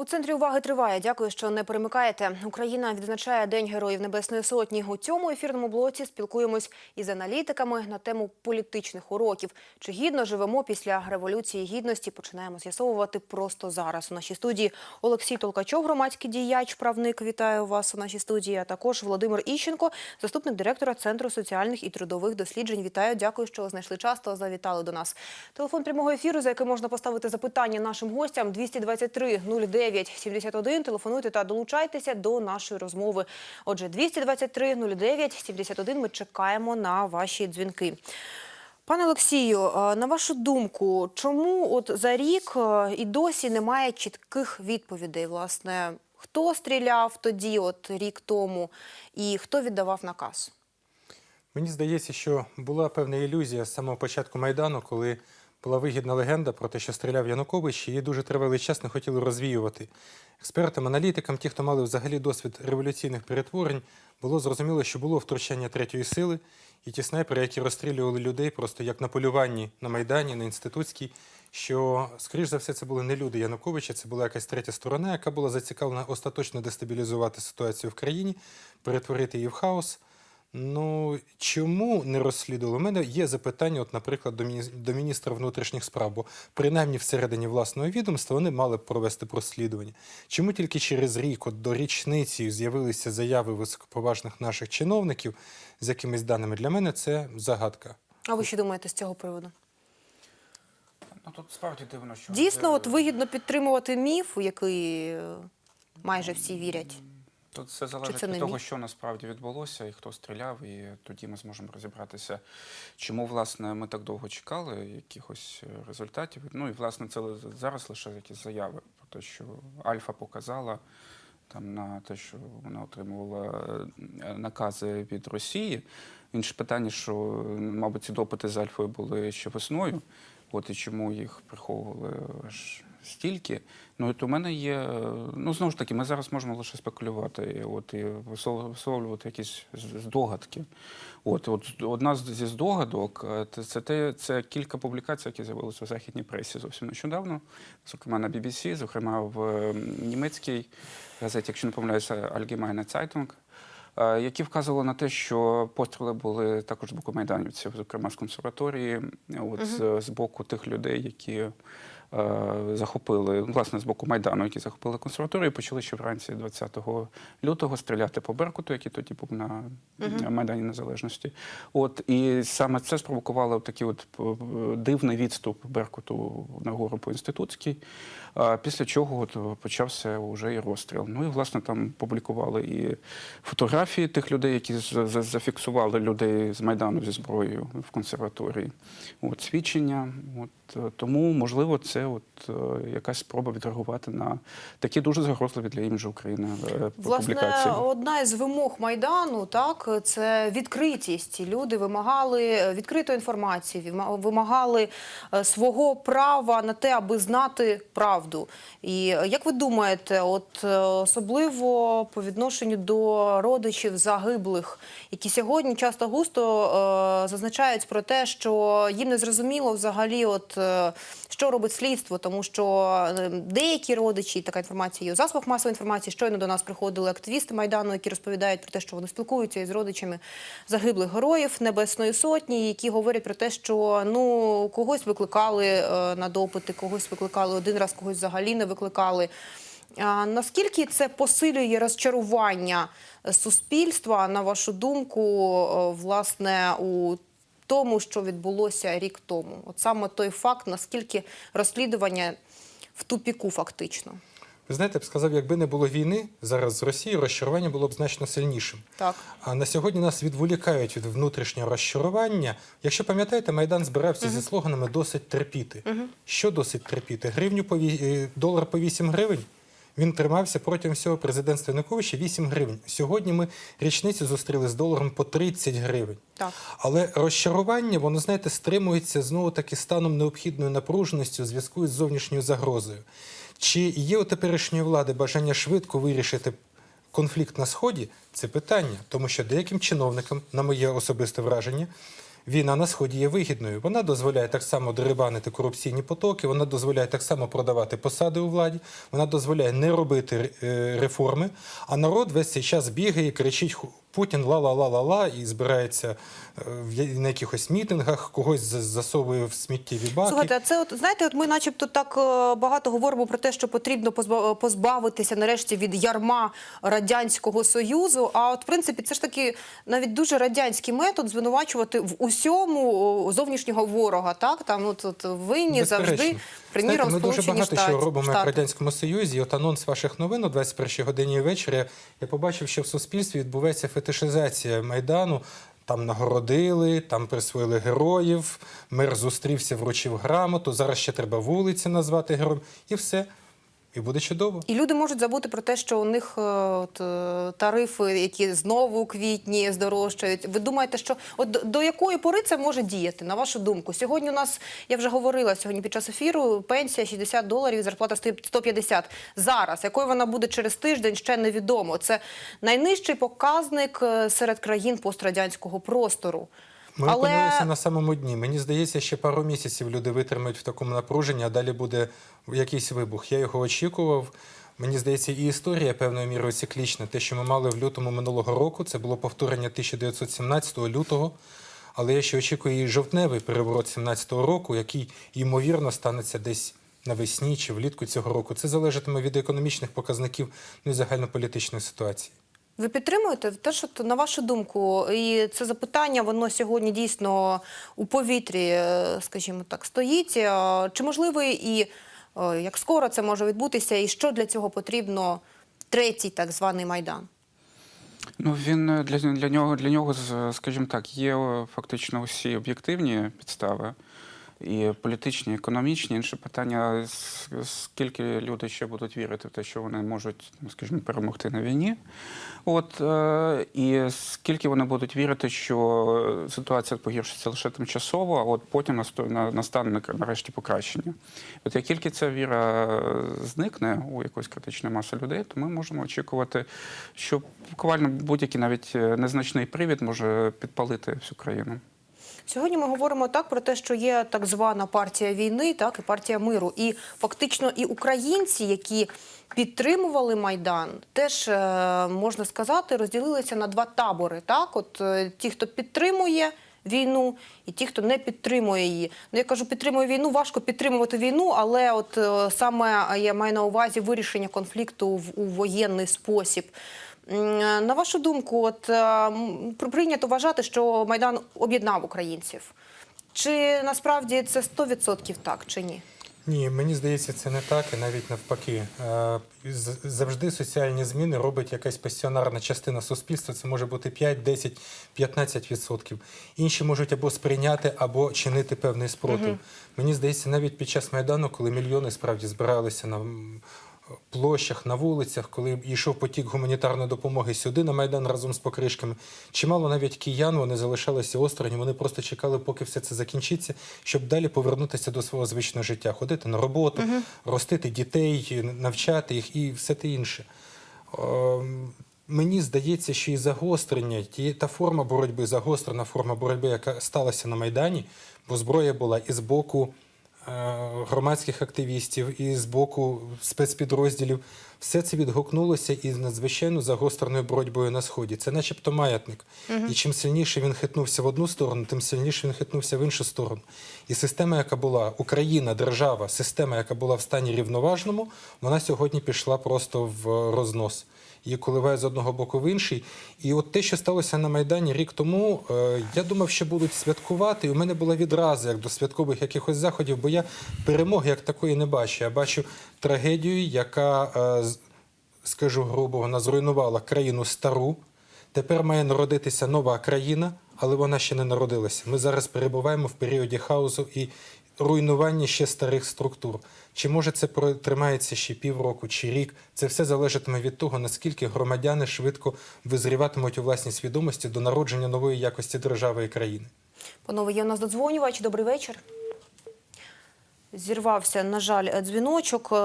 У центрі уваги триває. Дякую, що не перемикаєте. Україна відзначає День Героїв Небесної Сотні. У цьому ефірному блоці спілкуємось із аналітиками на тему політичних уроків. Чи гідно живемо після революції гідності? Починаємо з'ясовувати просто зараз. У нашій студії Олексій Толкачов, громадський діяч, правник. Вітаю вас у нашій студії. А також Володимир Іщенко, заступник директора Центру соціальних і трудових досліджень. Вітаю, дякую, що знайшли час та завітали до нас. Телефон прямого ефіру, за яким можна поставити запитання нашим гостям 223 09 71. Телефонуйте та долучайтеся до нашої розмови. Отже, 223 09 71. Ми чекаємо на ваші дзвінки. Пане Олексію, е, на вашу думку, чому от за рік е, і досі немає чітких відповідей? Власне, хто стріляв тоді, от рік тому, і хто віддавав наказ? Мені здається, що була певна ілюзія з самого початку Майдану, коли була вигідна легенда про те, що стріляв Янукович, її дуже тривалий час не хотіли розвіювати. Експертам, аналітикам, ті, хто мали взагалі досвід революційних перетворень, було зрозуміло, що було втручання третьої сили, і ті снайпери, які розстрілювали людей просто як на полюванні на Майдані, на інститутській, що, скоріш за все, це були не люди Януковича, це була якась третя сторона, яка була зацікавлена остаточно дестабілізувати ситуацію в країні, перетворити її в хаос. Ну чому не розслідували? У мене є запитання, от, наприклад, до, міні... до міністра внутрішніх справ, бо принаймні всередині власного відомства вони мали б провести розслідування. Чому тільки через рік, от до річниці, з'явилися заяви високоповажних наших чиновників з якимись даними? Для мене це загадка. А ви що думаєте з цього приводу? Ну тут справді дивно, що Дійсно, от вигідно підтримувати міф, у який е, майже всі вірять. Тут все залежить від того, що насправді відбулося і хто стріляв, і тоді ми зможемо розібратися, чому власне ми так довго чекали якихось е, результатів. Ну і власне це зараз лише якісь заяви про те, що Альфа показала. Там на те, що вона отримувала е, накази від Росії. Інше питання, що, мабуть, ці допити з Альфою були ще весною, от і чому їх приховували аж стільки. Ну, от у мене є, ну знову ж таки, ми зараз можемо лише спекулювати, і от і висловлювати якісь здогадки. От, от одна зі здогадок е, це, це, те, це кілька публікацій, які з'явилися в західній пресі зовсім нещодавно, зокрема на BBC, зокрема в німецькій газеті, якщо не помиляюся, Allgemeine Zeitung, е, які вказували на те, що постріли були також з боку майданівців, зокрема з консерваторії, от з, з боку тих людей, які захопили, ну, власне, з боку Майдану, які захопили консерваторію, почали ще вранці 20 лютого стріляти по Беркуту, який тоді був на Майдані Незалежності. От і саме це спровокувало такий от п- дивний відступ Беркуту на гору по інститутській. Після чого от почався вже і розстріл. Ну і власне там публікували і фотографії тих людей, які зафіксували людей з Майдану зі зброєю в консерваторії. От свідчення. От е, тому, можливо, це от е, якась спроба відреагувати на такі дуже загрозливі для іміджу України е, Власне, публікації. одна із вимог майдану, так це відкритість. Люди вимагали е, відкритої інформації, вимагали е, свого права на те, аби знати правду. І е, як ви думаєте, от е, особливо по відношенню до родичів загиблих, які сьогодні часто густо е, зазначають про те, що їм не зрозуміло взагалі, от е, що робить слідство, тому що е, деякі родичі, така інформація є у засобах масової інформації. Щойно до нас приходили активісти майдану, які розповідають про те, що вони спілкуються із родичами загиблих героїв Небесної Сотні, які говорять про те, що ну когось викликали е, на допити, когось викликали один раз, когось взагалі не викликали. Наскільки це посилює розчарування суспільства, на вашу думку, е, власне, у тому, що відбулося рік тому? От саме той факт, наскільки розслідування в тупіку фактично. Ви знаєте, я б сказав, якби не було війни зараз з Росією, розчарування було б значно сильнішим. Так. А на сьогодні нас відволікають від внутрішнього розчарування. Якщо пам'ятаєте, Майдан збирався зі слоганами досить терпіти. Що досить терпіти? Гривню по ві- е, долар по 8 гривень. Він тримався протягом всього президентства Януковича 8 гривень. Сьогодні ми річницю зустріли з доларом по 30 гривень. Так. Але розчарування, воно, знаєте, стримується знову таки станом необхідної напруженості у зв'язку із зовнішньою загрозою. Чи є у теперішньої влади бажання швидко вирішити конфлікт на сході? Це питання, тому що деяким чиновникам, на моє особисте враження, війна на сході є вигідною. Вона дозволяє так само дерибанити корупційні потоки, вона дозволяє так само продавати посади у владі, вона дозволяє не робити е, реформи. А народ весь цей час бігає, і кричить «Ху- Путін ла-ла-ла-ла-ла і збирається е, на якихось мітингах, когось за- засовує в сміттєві баки. Слухайте, а це от знаєте, от ми, начебто, так е, багато говоримо про те, що потрібно позба- позбавитися нарешті від ярма радянського союзу. А от в принципі, це ж таки навіть дуже радянський метод звинувачувати в усьому зовнішнього ворога. Так там от, от винні завжди Безперечно. Приміром Знаєте, ми дуже багато штат, що робимо штат. в радянському союзі. От анонс ваших новин о 21 годині вечора. Я побачив, що в суспільстві відбувається фетишизація майдану. Там нагородили, там присвоїли героїв. Мер зустрівся, вручив грамоту. Зараз ще треба вулиці назвати героєм, і все. І буде чудово. І люди можуть забути про те, що у них е, от, е, тарифи, які знову у квітні здорожчають. Ви думаєте, що от до- до якої пори це може діяти, на вашу думку? Сьогодні у нас, я вже говорила сьогодні під час ефіру, пенсія 60 доларів, зарплата 150. Зараз, якою вона буде через тиждень, ще невідомо. Це найнижчий показник е, серед країн пострадянського простору. Ми опинилися на самому дні. Мені здається, ще пару місяців люди витримають в такому напруженні, а далі буде якийсь вибух. Я його очікував. Мені здається, і історія певною мірою циклічна. Те, що ми мали в лютому минулого року, це було повторення 1917 лютого. Але я ще очікую і жовтневий переворот 17-го року, який ймовірно станеться десь навесні чи влітку цього року. Це залежатиме від економічних показників ну і загальнополітичної ситуації. Ви підтримуєте те, що на вашу думку, і це запитання, воно сьогодні дійсно у повітрі, е, скажімо так, стоїть. Е, Чи можливий і е, як скоро це може відбутися, і що для цього потрібно третій так званий майдан? Ну він для, для нього для нього, скажімо так, є фактично усі об'єктивні підстави. І політичні, і економічні. Інше питання, скільки люди ще будуть вірити в те, що вони можуть, ну, скажімо, перемогти на війні. От, е, і скільки вони будуть вірити, що ситуація погіршиться лише тимчасово, а от потім на- настане нарешті покращення. От як тільки ця віра зникне у якоїсь критичної маси людей, то ми можемо очікувати, що буквально будь-який навіть е, незначний привід може підпалити всю країну. Сьогодні ми говоримо так про те, що є так звана партія війни, так і партія миру. І фактично і українці, які підтримували майдан, теж е, можна сказати, розділилися на два табори. Так, от е, ті, хто підтримує. Війну і ті, хто не підтримує її. Ну я кажу, підтримує війну. Важко підтримувати війну, але от е, саме я маю на увазі вирішення конфлікту в у воєнний спосіб. Е, На вашу думку, от е, прийнято вважати, що майдан об'єднав українців. Чи насправді це 100% так чи ні? Ні, мені здається, це не так, і навіть навпаки. Е, Завжди соціальні зміни робить якась пасіонарна частина суспільства. Це може бути 5, 10, 15 відсотків. Інші можуть або сприйняти, або чинити певний спротив. Мені здається, навіть під час майдану, коли мільйони справді збиралися на площах, на вулицях, коли йшов потік гуманітарної допомоги сюди на майдан разом з покришками, чимало навіть киян вони залишалися осторонь. Вони просто чекали, поки все це закінчиться, щоб далі повернутися до свого звичного життя, ходити на роботу, ростити дітей, навчати їх і все те інше. Мені здається, що і загострення, ті, та форма боротьби, загострена форма боротьби, яка сталася на Майдані, бо зброя була і з боку громадських активістів, і з боку спецпідрозділів. Все це відгукнулося із надзвичайно загостреною боротьбою на Сході. Це начебто маятник. І чим сильніше він хитнувся в одну сторону, тим сильніше він хитнувся в іншу сторону. І система, яка була Україна, держава, система, яка була в стані рівноважному, вона сьогодні пішла просто в рознос. Її коливає з одного боку в інший. І от те, що сталося на Майдані рік тому, е, я думав, що будуть святкувати. І у мене була відразу як до святкових якихось заходів, бо я перемоги як такої не бачу. Я бачу трагедію, яка, е, скажу грубо, вона зруйнувала країну стару. Тепер має народитися нова країна, але вона ще не народилася. Ми зараз перебуваємо в періоді хаосу і руйнування ще старих структур. Чи може це протримається ще півроку чи рік? Це все залежатиме від того, наскільки громадяни швидко визріватимуть у власній свідомості до народження нової якості держави і країни. Панове, є у нас додзвонювач. Добрий вечір. Зірвався, на жаль, е, дзвіночок. Е,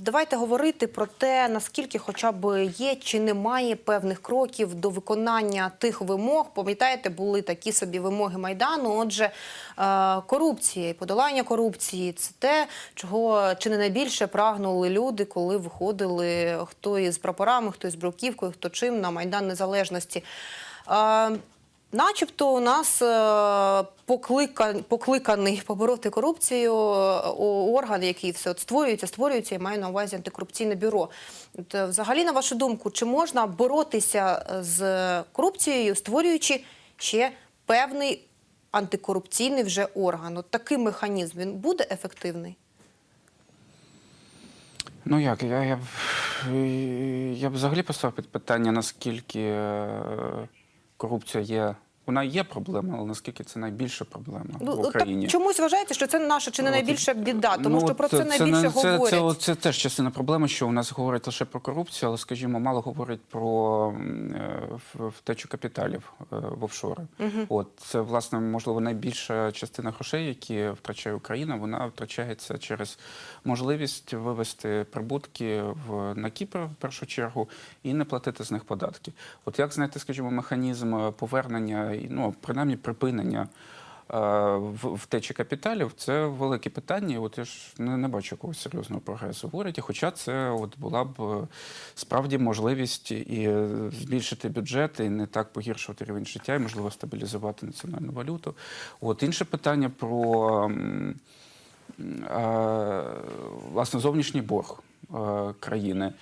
Давайте говорити про те, наскільки хоча б є чи немає певних кроків до виконання тих вимог. Пам'ятаєте, були такі собі вимоги Майдану. Отже, е, корупція і подолання корупції це те, чого чи не найбільше прагнули люди, коли виходили хто із прапорами, хто із бруківкою, хто чим на Майдан Незалежності. Начебто у нас е, покликаний побороти корупцію е, орган, який все створюється, створюється, я маю на увазі антикорупційне бюро. Е, взагалі, на вашу думку, чи можна боротися з корупцією, створюючи ще певний антикорупційний вже орган? От такий механізм він буде ефективний? Ну як, я, б, взагалі поставив під питання, наскільки корупція є. Вона є проблема, але наскільки це найбільша проблема в Ну, так Україні. чомусь вважаєте, що це наша чи не найбільша біда, тому Ну, що про це, найбільше не- говорять. Це, це, це теж частина проблеми, що у нас говорять лише про корупцію, але, скажімо, мало говорять про е, втечу капіталів е, в офшори. От це власне можливо найбільша частина грошей, які втрачає Україна. Вона втрачається через можливість вивести прибутки в на Кіпр в першу чергу і не платити з них податки. От як знайти, скажімо, механізм е, повернення ну принаймні припинення. е, Втечі капіталів це велике питання. От я ж не, не бачу якогось серйозного прогресу в уряді. Хоча це от була б е, справді можливість і збільшити бюджет, і не так погіршувати рівень життя, і можливо стабілізувати національну валюту. От інше питання про е, власне зовнішній борг країни.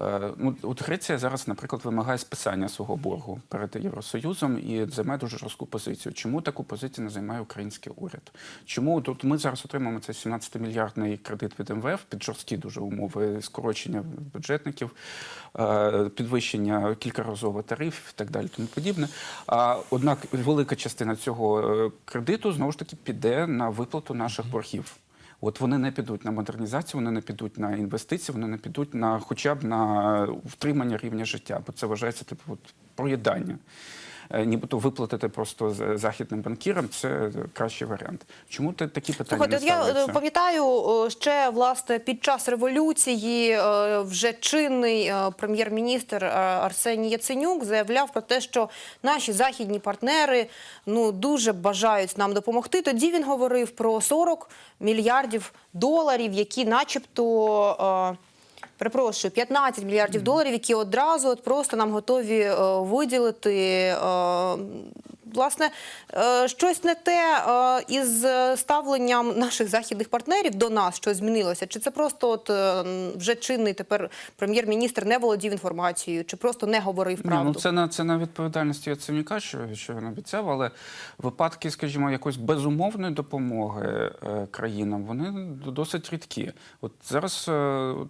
Е, Ну, от Греція зараз, наприклад, вимагає списання свого боргу перед Євросоюзом і займає дуже жорстку позицію. Чому таку позицію не займає український уряд? Чому тут ми зараз отримаємо цей 17-мільярдний кредит від МВФ під жорсткі дуже умови скорочення бюджетників, е, підвищення кількаразового тарифів і так далі, тому подібне. А однак велика частина цього е, кредиту знову ж таки піде на виплату наших боргів. От вони не підуть на модернізацію, вони не підуть на інвестиції, вони не підуть на хоча б на втримання рівня життя, бо це вважається типу от, проїдання. Е, Нібито виплатити просто західним банкірам це кращий варіант. Чому ти такі питання Слухайте, не от я е, пам'ятаю е, ще власне під час революції е, вже чинний е, прем'єр-міністр е, Арсеній Яценюк заявляв про те, що наші західні партнери ну дуже бажають нам допомогти. Тоді він говорив про 40 мільярдів доларів, які, начебто. Е, Перепрошую, 15 мільярдів доларів, які одразу от просто нам готові е, виділити. Власне, е, щось не те е, із ставленням наших західних партнерів до нас, що змінилося? Чи це просто от е, вже чинний тепер прем'єр-міністр не володів інформацією, чи просто не говорив Ні, ну це на це на відповідальності Яценюка, що, що він обіцяв, але випадки, скажімо, якоїсь безумовної допомоги країнам, вони досить рідкі. От зараз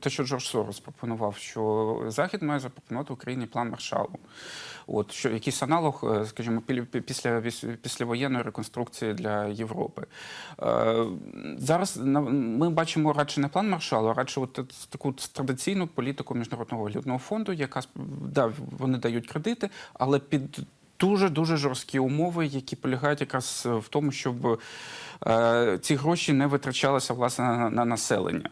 те, що Джордж Сорос пропонував, що Захід має запропонувати Україні план Маршалу. От що якийсь аналог, скажімо, після післявоєнної реконструкції для Європи. Е, Зараз ми бачимо радше не план Маршалу, а радше от таку традиційну політику міжнародного валютного фонду, яка да, вони дають кредити, але під дуже дуже жорсткі умови, які полягають якраз в тому, щоб е, ці гроші не витрачалися власне на населення.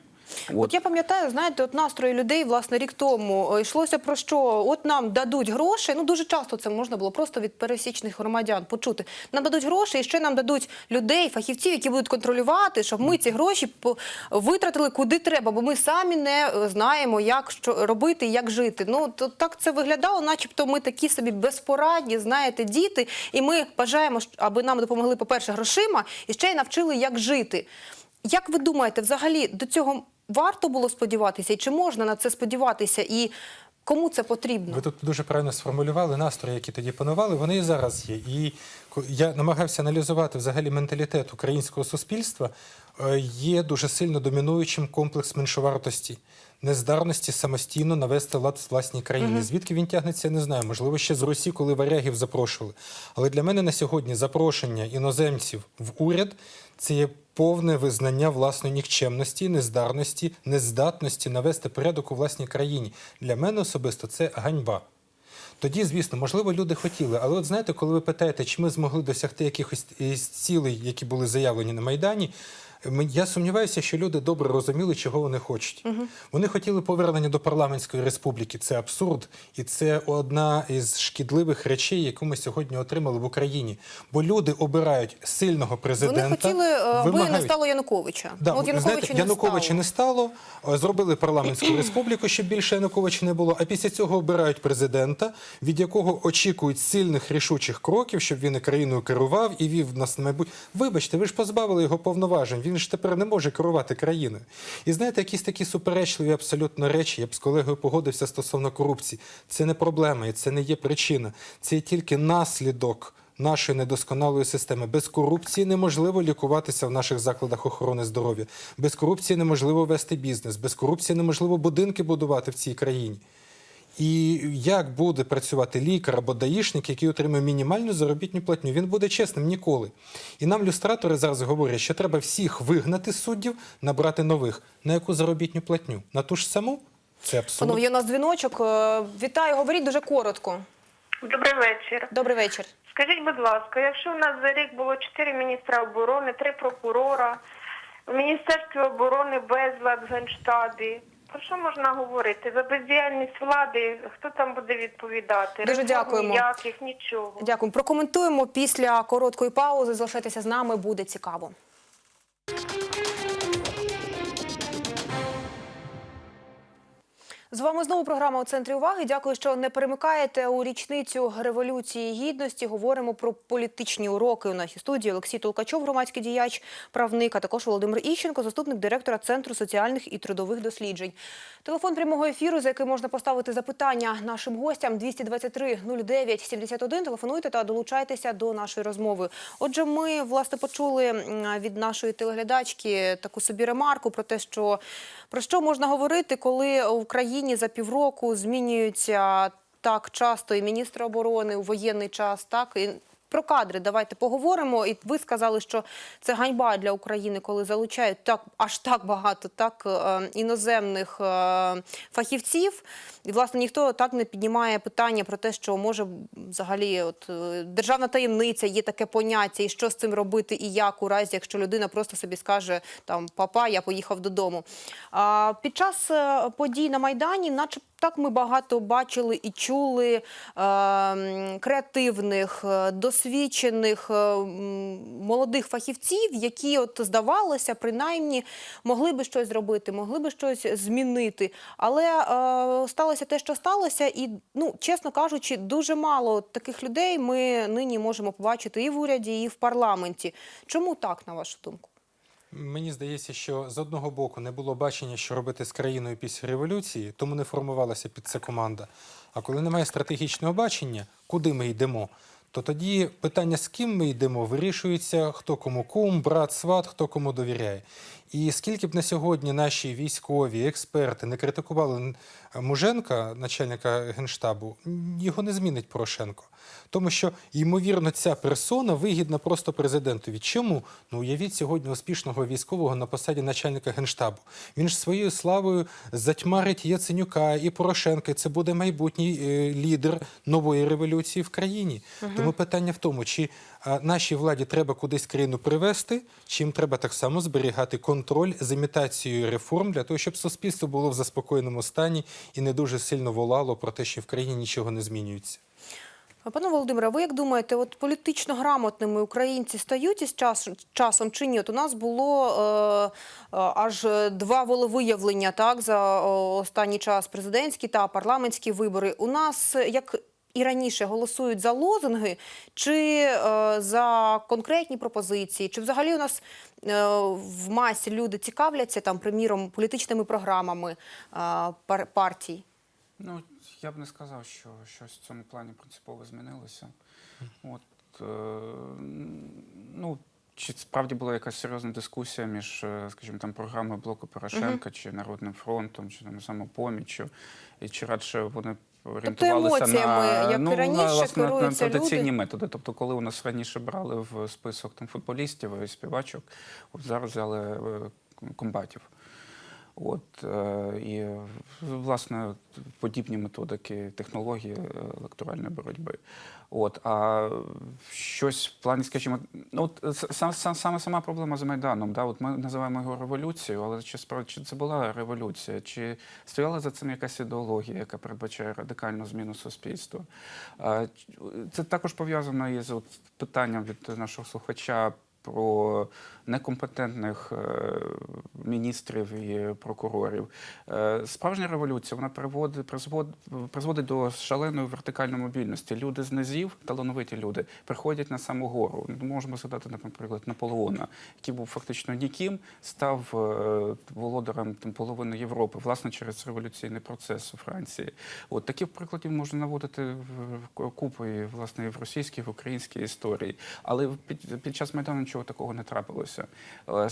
От я пам'ятаю, знаєте, от настрої людей, власне, рік тому е, йшлося про що? От нам дадуть гроші. Ну дуже часто це можна було просто від пересічних громадян почути. Нам дадуть гроші, і ще нам дадуть людей, фахівців, які будуть контролювати, щоб ми ці гроші по- витратили куди треба, бо ми самі не е, знаємо, як що робити, як жити. Ну то так це виглядало, начебто, ми такі собі безпорадні, знаєте, діти, і ми бажаємо, аби нам допомогли, по-перше, грошима, і ще й навчили, як жити. Як ви думаєте, взагалі до цього варто було сподіватися, і чи можна на це сподіватися, і кому це потрібно? Ви тут дуже правильно сформулювали настрої, які тоді панували. Вони і зараз є. І я намагався аналізувати взагалі менталітет українського суспільства. Е, Є дуже сильно домінуючим комплекс меншовартості, нездарності самостійно навести лад в власній країні. Звідки він тягнеться, я не знаю. Можливо, ще з Росії, коли варягів запрошували. Але для мене на сьогодні запрошення іноземців в уряд це є повне визнання власної нікчемності, нездарності, нездатності навести порядок у власній країні. Для мене особисто це ганьба. Тоді, звісно, можливо, люди хотіли, але от знаєте, коли ви питаєте, чи ми змогли досягти якихось цілей, які були заявлені на Майдані, Я сумніваюся, що люди добре розуміли, чого вони хочуть. Вони хотіли повернення до парламентської республіки. Це абсурд, і це одна із шкідливих речей, яку ми сьогодні отримали в Україні. Бо люди обирають сильного президента. Вони хотіли, е, аби не стало Януковича. Да, От Януковича знаєте, не Януковича стало. не стало, е, зробили парламентську республіку, щоб більше Януковича не було. А після цього обирають президента, від якого очікують сильних рішучих кроків, щоб він і країною керував і вів нас на майбутнє. Вибачте, ви ж позбавили його повноважень. Він ж тепер не може керувати країною. І знаєте, якісь такі суперечливі абсолютно речі. Я б з колегою погодився стосовно корупції. Це не проблема і це не є причина. Це є тільки наслідок нашої недосконалої системи. Без корупції неможливо лікуватися в наших закладах охорони здоров'я. Без корупції неможливо вести бізнес. Без корупції неможливо будинки будувати в цій країні. І як буде працювати лікар або даїшник, який отримує мінімальну заробітну платню? Він буде чесним ніколи. І нам люстратори зараз говорять, що треба всіх вигнати з суддів, набрати нових. На яку заробітню платню? На ту ж саму? Це абсурд. Панове, є у нас дзвіночок. Е, Вітаю, говоріть дуже коротко. Добрий вечір. Добрий вечір. Скажіть, будь ласка, якщо в нас за рік було чотири міністра оборони, три прокурора, в Міністерстві оборони безлад в Генштабі, про що можна говорити? За бездіяльність влади хто там буде відповідати? Дуже дякуємо. Ніяких, нічого. Дякую. Прокоментуємо після короткої паузи. Залишайтеся з нами, буде цікаво. З вами знову програма у центрі уваги. Дякую, що не перемикаєте у річницю революції гідності. Говоримо про політичні уроки у нашій студії. Олексій Толкачов, громадський діяч, правник, а також Володимир Іщенко, заступник директора Центру соціальних і трудових досліджень. Телефон прямого ефіру, за який можна поставити запитання нашим гостям 223 09 71. Телефонуйте та долучайтеся до нашої розмови. Отже, ми власне почули від нашої телеглядачки таку собі ремарку про те, що про що можна говорити, коли в країні за півроку змінюються так часто і міністр оборони у воєнний час, так і про кадри давайте поговоримо. І ви сказали, що це ганьба для України, коли залучають так аж так багато так е, іноземних е, фахівців. І власне ніхто так не піднімає питання про те, що може взагалі, от е, державна таємниця є таке поняття, і що з цим робити, і як у разі, якщо людина просто собі скаже там папа, я поїхав додому. А під час подій на майдані, наче так ми багато бачили і чули е, креативних, е, досвідчених е, молодих фахівців, які от здавалося, принаймні могли би щось зробити, могли би щось змінити. Але е, сталося те, що сталося, і ну чесно кажучи, дуже мало таких людей ми нині можемо побачити і в уряді, і в парламенті. Чому так, на вашу думку? Мені здається, що з одного боку не було бачення, що робити з країною після революції, тому не формувалася під це команда. А коли немає стратегічного бачення, куди ми йдемо, то тоді питання, з ким ми йдемо, вирішується, хто кому кум, брат, сват, хто кому довіряє. І скільки б на сьогодні наші військові експерти не критикували Муженка, начальника генштабу, його не змінить Порошенко. Тому що, ймовірно, ця персона вигідна просто президентові. Чому? Ну, уявіть сьогодні успішного військового на посаді начальника генштабу. Він ж своєю славою затьмарить Яценюка і Порошенка. і Це буде майбутній е, лідер нової революції в країні. Тому питання в тому, чи нашій владі треба кудись країну привести, чи їм треба так само зберігати контроль з імітацією реформ для того, щоб суспільство було в заспокоєному стані і не дуже сильно волало про те, що в країні нічого не змінюється. Пане Володимире, ви як думаєте, от політично грамотними українці стають із час, часом чи ні? От у нас було е, е, аж два волевиявлення так за останній час президентські та парламентські вибори. У нас як і раніше голосують за лозунги чи е, за конкретні пропозиції, чи взагалі у нас в масі люди цікавляться там, приміром, політичними програмами е, пар- партій? Ну, я б не сказав, що щось в цьому плані принципово змінилося. От, е, ну, чи справді була якась серйозна дискусія між, е, скажімо, там програмою блоку Порошенка чи Народним фронтом, чи там самопоміччю, і чи радше вони орієнтувалися емоціями, на, як і ну, раніше, на, на керуються традиційні люди? методи. Тобто, коли у нас раніше брали в список там футболістів і співачок, от зараз взяли е, комбатів. От, е, і, власне, подібні методики, технології е, електоральної боротьби. От, а щось в плані, скажімо, ну, от, сам, сам, саме сама проблема з Майданом. Да? От ми називаємо його революцією, але чи, справді, чи це була революція? Чи стояла за цим якась ідеологія, яка передбачає радикальну зміну суспільства? Це також пов'язано із от, питанням від нашого слухача про некомпетентних е, міністрів і прокурорів. Е, Справжня революція вона приводить, призвод, призводить до шаленої вертикальної мобільності. Люди з низів, талановиті люди, приходять на саму гору. Можемо згадати, наприклад, Наполеона, який був фактично ніким, став е, володарем там, половини Європи, власне, через революційний процес у Франції. От таких прикладів можна наводити в купу власне, і в російській, в українській історії. Але під, під час Майдану нічого такого не трапилося. Е,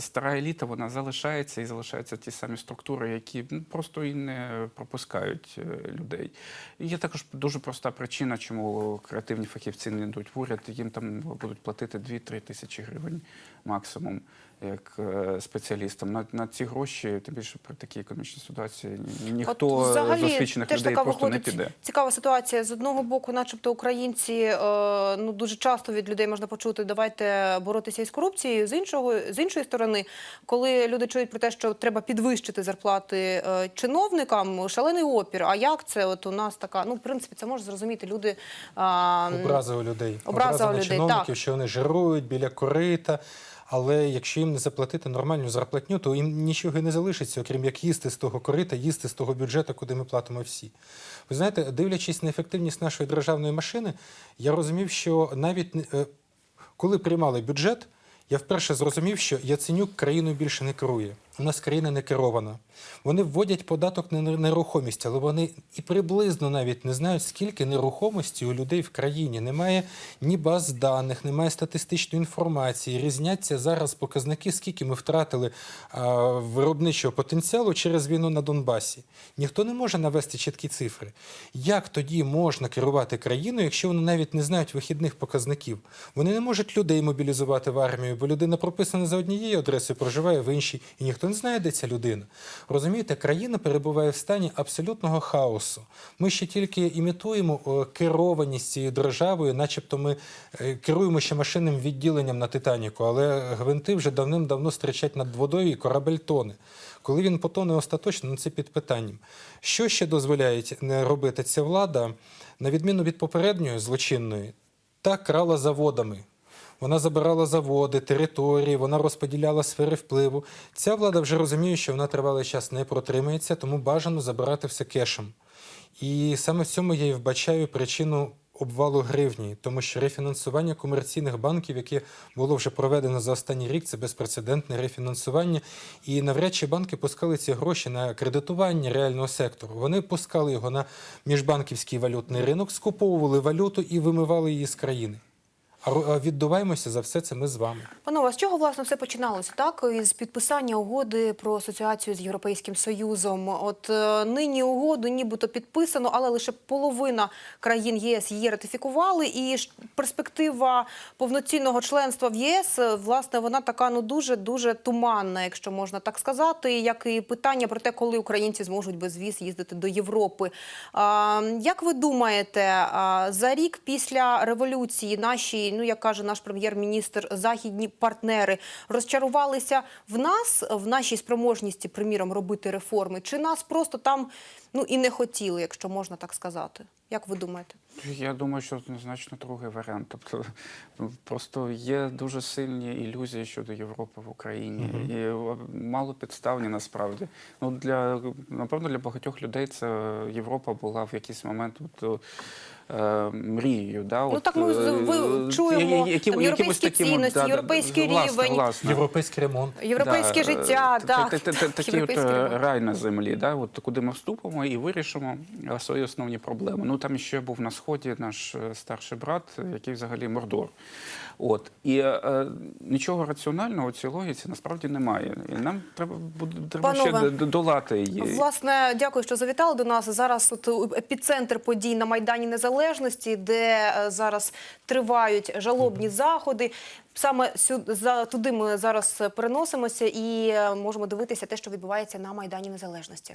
Стара еліта вона залишається і залишаються ті самі структури, які ну, просто і не пропускають е, людей. І є також дуже проста причина, чому креативні фахівці не йдуть в уряд. Їм там будуть платити 2-3 тисячі гривень максимум. Як е, спеціалістам на, на ці гроші, тим більше при такій економічній ситуації ніхто От, з освічених теж людей така просто не виходить піде. Цікава ситуація. З одного боку, начебто, українці е, ну дуже часто від людей можна почути, давайте боротися із корупцією. З іншого, з іншої сторони, коли люди чують про те, що треба підвищити зарплати е, чиновникам, шалений опір. А як це? От у нас така, ну в принципі, це може зрозуміти люди. а, Образа у людей. Образа у людей, чиновників, так. що вони жирують біля корита. Але якщо їм не заплатити нормальну зарплатню, то їм нічого не залишиться, окрім як їсти з того корита, їсти з того бюджету, куди ми платимо всі. Ви знаєте, дивлячись на ефективність нашої державної машини, я розумів, що навіть е, коли приймали бюджет, я вперше зрозумів, що Яценюк країною більше не керує. У нас країна не керована. Вони вводять податок на нерухомість, але вони і приблизно навіть не знають, скільки нерухомості у людей в країні. Немає ні баз даних, немає статистичної інформації. Різняться зараз показники, скільки ми втратили а, виробничого потенціалу через війну на Донбасі. Ніхто не може навести чіткі цифри. Як тоді можна керувати країною, якщо вони навіть не знають вихідних показників? Вони не можуть людей мобілізувати в армію, бо людина прописана за однією адресою, проживає в іншій, і ніхто не знає, де ця людина. Розумієте, країна перебуває в стані абсолютного хаосу. Ми ще тільки імітуємо е, керованість цією державою, начебто ми е, керуємо ще машинним відділенням на Титаніку, але гвинти вже давним-давно стрічать над водою і корабель тоне. Коли він потоне остаточно, ну це під питанням. Що ще дозволяє не робити ця влада, на відміну від попередньої злочинної, та крала заводами. Вона забирала заводи, території, вона розподіляла сфери впливу. Ця влада вже розуміє, що вона тривалий час не протримається, тому бажано забирати все кешем. І саме в цьому я і вбачаю причину обвалу гривні, тому що рефінансування комерційних банків, яке було вже проведено за останній рік, це безпрецедентне рефінансування. І навряд чи банки пускали ці гроші на кредитування реального сектору. Вони пускали його на міжбанківський валютний ринок, скуповували валюту і вимивали її з країни. А віддуваємося за все це ми з вами. Панове, з чого власне все починалося? Так із підписання угоди про асоціацію з Європейським Союзом. От е, нині угоду нібито підписано, але лише половина країн ЄС її ратифікували. І перспектива повноцінного членства в єС, е, власне, вона така ну дуже дуже туманна, якщо можна так сказати. Як і питання про те, коли українці зможуть без віз їздити до Європи. Як ви думаєте, за рік після революції наші, ну як каже наш прем'єр-міністр, західні партнери розчарувалися в нас, в нашій спроможності, приміром, робити реформи, чи нас просто там ну і не хотіли, якщо можна так сказати? Як ви думаєте? Я думаю, що однозначно другий варіант. Тобто ну, просто є дуже сильні ілюзії щодо Європи в Україні. І е, мало підставні насправді. Ну для напевно для багатьох людей це Європа була в якийсь момент от, мрією. Да? Ну, от, так ми з- ви- е, чуємо, які- там, європейські таким цінності, да, да, європейський власне, рівень. власне. Європейський ремонт. Європейське життя, е, так, та- та- та- так, Такий от європейський е, ремонт. рай на землі, да? от куди ми вступимо і вирішимо е, свої основні проблеми. Ну там ще був на сході наш е, старший брат, е, який взагалі мордор. От і е, нічого раціонального у цій логіці насправді немає. І нам треба буде треба ще Панове, д- долати її. Власне, дякую, що завітали до нас. Зараз от епіцентр подій на майдані Незалежності. Де е, зараз тривають жалобні заходи. Саме сю- за туди ми зараз переносимося і е, можемо дивитися те, що відбувається на Майдані Незалежності.